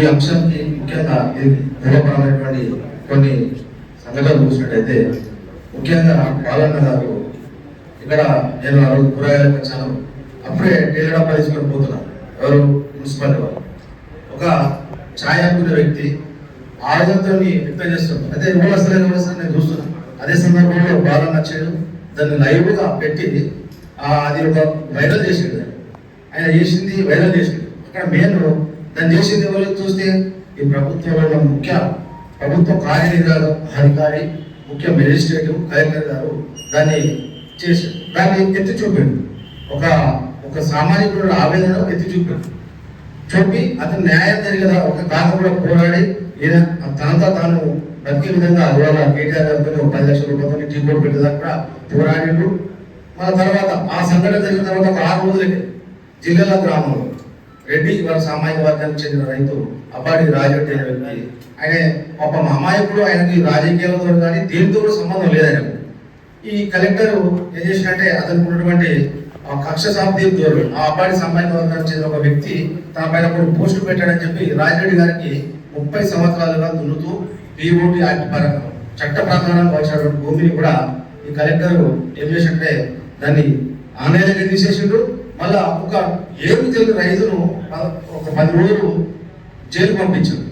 ఈ అంశానికి ముఖ్యంగా ఇది కొన్ని సంఘటనలు చూసినట్టయితే ముఖ్యంగా బాలన్న గారు ఇక్కడ నేను ఆ రోజు కూరగాయలకు వచ్చాను. అప్పుడే టేలర్ డబ్బా తీసుకొని పోతున్నాను ఎవరు? మున్సిపాలిటీ వాళ్ళు. ఒక ఛాయ్ వ్యక్తి ఆయుధంతో వ్యక్తం చేస్తున్నాడు. అదే ఎవరు వస్తలే నేను చూస్తున్నాను అదే సందర్భంలో బాలన్న వచ్చాడు. దాన్ని లైవ్గా పెట్టి ఆ, అది ఒక వైరల్ చేసిండు. ఆయన. చేసింది వైరల్ చేసిండు. అక్కడ మెయిన్ దాన్ని చేసింది ఎవరు చూస్తే ఈ ప్రభుత్వంలో ఉన్న ముఖ్య ప్రభుత్వ కార్యనిర్వాహక అధికారి ముఖ్య మెజిస్ట్రేట్ కలెక్టర్ గారు దాన్ని చేశారు. దాన్ని ఎత్తి చూపాడు ఒక ఒక సామాజికుడు ఆవేదన ఎత్తి చూపాడు చూపి అతను న్యాయం జరిగేదా ఒక కాకుండా కూడా పోరాడి ఈయన తనంతా తాను బతికే విధంగా ఇవాళ కేటీఆర్ గారితో ఒక పది లక్షల రూపాయలతో టీ బోర్డు పెట్టేదాకా కూడా పోరాడిండు. మన తర్వాత ఆ సంఘటన జరిగిన తర్వాత ఒక ఆరు రోజులకి జిల్లాల గ్రామంలో రెడ్డి వారి సామాజిక వర్గానికి చెందిన రైతు అబ్బాడి రాజరెడ్డి అనే వ్యక్తి. ఆయన పాప అమాయకుడు ఆయనకి రాజకీయాలతో కానీ దేనితో కూడా సంబంధం లేదు ఆయనకు. ఈ కలెక్టర్ ఏం చేసినట్టే అతనికి ఉన్నటువంటి ఆ కక్ష దూరం ఆ అబ్బాయి సామాజిక వర్గానికి చెందిన ఒక వ్యక్తి తన పైన కూడా పోస్టు పెట్టాడని చెప్పి రాజరెడ్డి గారికి ముప్పై సంవత్సరాలుగా దున్నుతూ పిఓటి యాక్ట్ పరంగా చట్ట ప్రకారంగా వచ్చినటువంటి భూమిని కూడా ఈ కలెక్టర్ ఏం చేసినట్టే దాన్ని ఆన్లైన్గా తీసేసిండు మళ్ళా ఒక ఏమి తెలియని రైతును ఒక పది రోజులు జైలు పంపించారు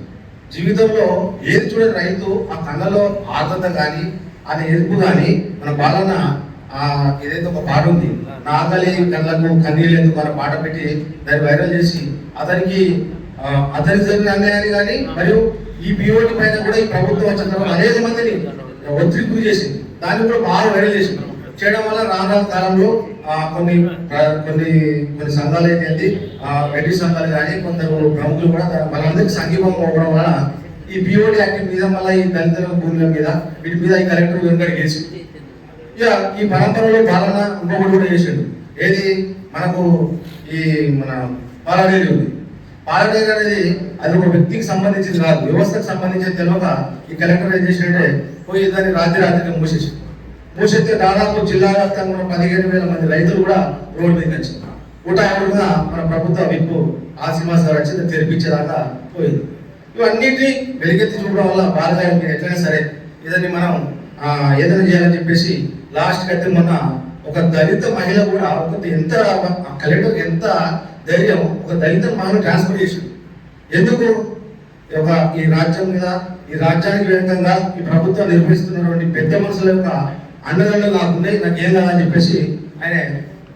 జీవితంలో ఏది చూడని రైతు ఆ కళ్ళలో ఆర్ద్రత కానీ అది ఎదుపు కానీ మన బాలన ఏదైతే ఒక పాట ఉంది నాగలి కళ్ళకు కన్నీళ్ళు మన పాట పెట్టి దాన్ని వైరల్ చేసి అతనికి ఆ, అతనికి జరిగిన అన్యాయాన్ని కానీ మరియు ఈ పిఓటి పైన కూడా ఈ ప్రభుత్వం వచ్చిన తర్వాత అనేక మందిని ఒత్తిడి గురి చేసింది. దాన్ని కూడా బాగా వైరల్ చేసింది. చేయడం వల్ల రాను కాలంలో కొన్ని కొన్ని కొన్ని సంఘాలు అయితే రెడ్డి సంఘాలు కానీ కొందరు ప్రముఖులు కూడా వాళ్ళందరికీ సంఘీభం పోవడం వల్ల ఈ బిఓడి యాక్ట్ మీద మళ్ళీ ఈ దళితుల భూముల మీద వీటి మీద ఈ కలెక్టర్ వెనుకడి గెలిచి ఇక ఈ పరంపరలో పాలన ఇంకొకటి కూడా చేసిండు. ఏది? మనకు ఈ మన పాలడేరి ఉంది. పాలడేరి అనేది అది ఒక వ్యక్తికి సంబంధించింది కాదు వ్యవస్థకు సంబంధించిన తెలియక ఈ కలెక్టర్ ఏం చేసాడంటే పోయి దాన్ని రాత్రి రాత్రికి మూసేసాడు. మూసేస్తే దాదాపు జిల్లా వ్యాప్తంగా పదిహేను వేల మంది రైతులు కూడా రోడ్డు మీద వచ్చింది ఊటాగా మన ప్రభుత్వ విప్పు ఆసిమా సార్ తెరిపించేదాకా పోయింది. ఇవన్నిటిని వెలిగెత్తి చూడడం వల్ల బాలగారికి ఎట్లయినా సరే ఇదని మనం ఏదైనా చేయాలని చెప్పేసి లాస్ట్ అయితే మొన్న ఒక దళిత మహిళ కూడా ఒక ఎంత కలెక్టర్ ఎంత ధైర్యం ఒక దళిత మహిళ ట్రాన్స్ఫర్ చేసింది. ఎందుకు? ఒక ఈ రాజ్యం మీద ఈ రాజ్యానికి విధంగా ఈ ప్రభుత్వం నిర్వహిస్తున్నటువంటి పెద్ద మనుషుల యొక్క అన్నదండలు కాకుండా నాకు ఏం కాదని చెప్పేసి ఆయన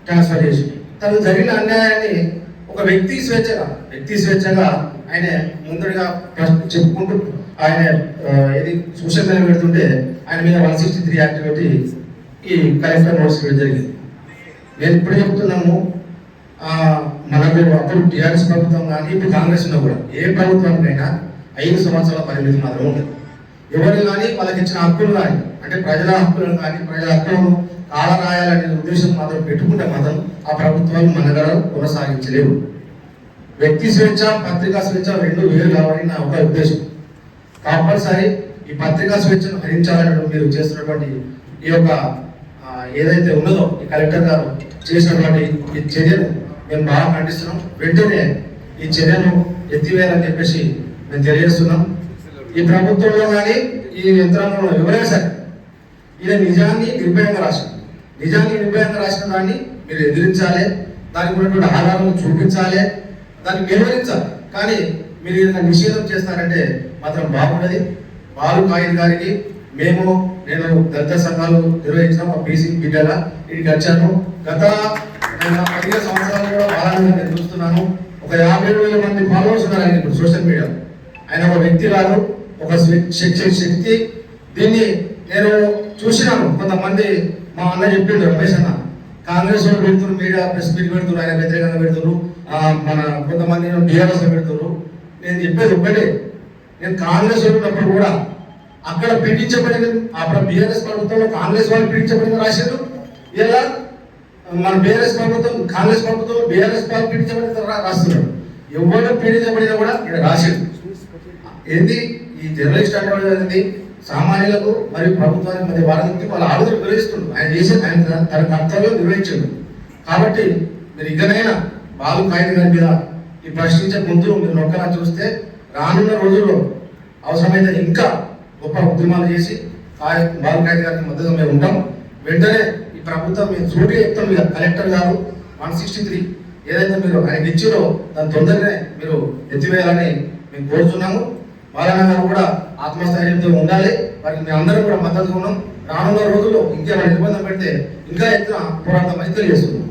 ట్రాన్స్ఫర్ చేసి తను జరిగిన అన్యాయాన్ని ఒక వ్యక్తి స్వేచ్ఛగా వ్యక్తి స్వేచ్ఛగా ఆయన ముందుగా చెప్పుకుంటూ ఆయన ఇది ఏది సోషల్ మీడియా పెడుతుంటే ఆయన మీద వన్ సిక్స్టీ త్రీ యాక్ట్ పెట్టి ఈ కలెక్టర్ నోట్స్ ఇవ్వడం జరిగింది. నేను ఇప్పుడు చెప్తున్నాము మనకు అప్పుడు టీఆర్ఎస్ ప్రభుత్వం కానీ ఇప్పుడు కాంగ్రెస్ కూడా ఏ ప్రభుత్వానికైనా ఐదు సంవత్సరాల పరిమితి మాత్రం ఉంటుంది. ఎవరు కానీ వాళ్ళకి ఇచ్చిన హక్కులు కానీ అంటే ప్రజల హక్కులను కానీ ప్రజల హక్కులను కాలరాయాలనే ఉద్దేశం మాత్రం పెట్టుకుంటే మాత్రం ఆ ప్రభుత్వాలు మనగడ కొనసాగించలేవు వ్యక్తి స్వేచ్ఛ పత్రికా స్వేచ్ఛ రెండు వేరు కావాలని నా ఒక ఉద్దేశం. కంపల్సరీ ఈ పత్రికా స్వేచ్ఛను హరించాలని మీరు చేస్తున్నటువంటి ఈ యొక్క ఏదైతే ఉన్నదో ఈ కలెక్టర్ గారు చేసినటువంటి ఈ చర్యను మేము బాగా ఖండిస్తున్నాం. వెంటనే ఈ చర్యను ఎత్తివేయాలని చెప్పేసి మేము తెలియజేస్తున్నాం. ఈ ప్రభుత్వంలో కానీ ఈ యంత్రాంగంలో ఎవరైనా సరే ఈయన నిజాన్ని నిర్భయంగా రాసింది నిజాన్ని నిర్భయంగా రాసిన దాన్ని మీరు ఎదిరించాలి దానికి ఉన్నటువంటి ఆధారాలను చూపించాలి దాన్ని వివరించాలి కానీ మీరు ఏదైనా నిషేధం చేస్తారంటే మాత్రం బాగుండదు. బాలు కాయిన్ గారికి మేము నేను దళిత సంఘాలు నిర్వహించిన మా బీసీ బిడ్డల ఇక్కడికి వచ్చాను. గత నేను పదిహేను సంవత్సరాలు కూడా బాగా నేను చూస్తున్నాను ఒక యాభై వేల మంది ఫాలోవర్స్ ఉన్నారు ఆయన ఇప్పుడు సోషల్ మీడియా ఆయన ఒక వ్యక్తి రాదు ఒక శక్తి శక్తి దీన్ని నేను చూసినాను. కొంతమంది మా అన్న చెప్పిండు రమేష్ అన్న. కాంగ్రెస్ వాళ్ళు పెడుతున్నారు మీడియా ప్రెస్ మీట్ పెడుతున్నారు ఆయన వ్యతిరేకంగా పెడుతున్నారు. మన కొంతమంది టీఆర్ఎస్ పెడుతున్నారు. నేను చెప్పేది ఒకటే నేను కాంగ్రెస్ ఉన్నప్పుడు కూడా అక్కడ పీడించబడిన అక్కడ బీఆర్ఎస్ ప్రభుత్వంలో కాంగ్రెస్ వాళ్ళు పీడించబడిన రాశారు ఇలా మన బీఆర్ఎస్ ప్రభుత్వం కాంగ్రెస్ ప్రభుత్వం బీఆర్ఎస్ వాళ్ళు పీడించబడిన రాస్తున్నారు. ఎవరు పీడించబడినా కూడా ఇక్కడ రాశారు ఏంది? ఈ జర్నలిస్ట్ అంటే సామాన్యులకు మరియు ప్రభుత్వానికి మధ్య వారికి వాళ్ళ ఆలోచన వివరిస్తుంది ఆయన చేసే ఆయన తన- కర్తవ్యం నిర్వహించండు. కాబట్టి మీరు ఇకనైనా బాలు కాయిన్ గారి మీద ఈ ప్రశ్నించే ముందు మీరు నొక్కలా చూస్తే రానున్న రోజుల్లో అవసరమైతే ఇంకా గొప్ప ఉద్యమాలు చేసి ఆ బాలకాయ్ గారికి మద్దతు మేము ఉంటాం. వెంటనే ఈ ప్రభుత్వం మేము సూటి చెప్తాం. మీద కలెక్టర్ గారు వన్ సిక్స్టీ త్రీ ఏదైతే మీరు ఆయన ఇచ్చారో దాని తొందరనే మీరు ఎత్తివేయాలని మేము కోరుతున్నాము బాలన్న కూడా ఆత్మస్థైర్యంతో ఉండాలి. వారికి మేము అందరూ కూడా మద్దతు ఉన్నాం. రానున్న రోజుల్లో ఇంకేమైనా నిర్బంధం పెడితే ఇంకా ఎత్తున పోరాటం అయితే తెలియజేస్తున్నాం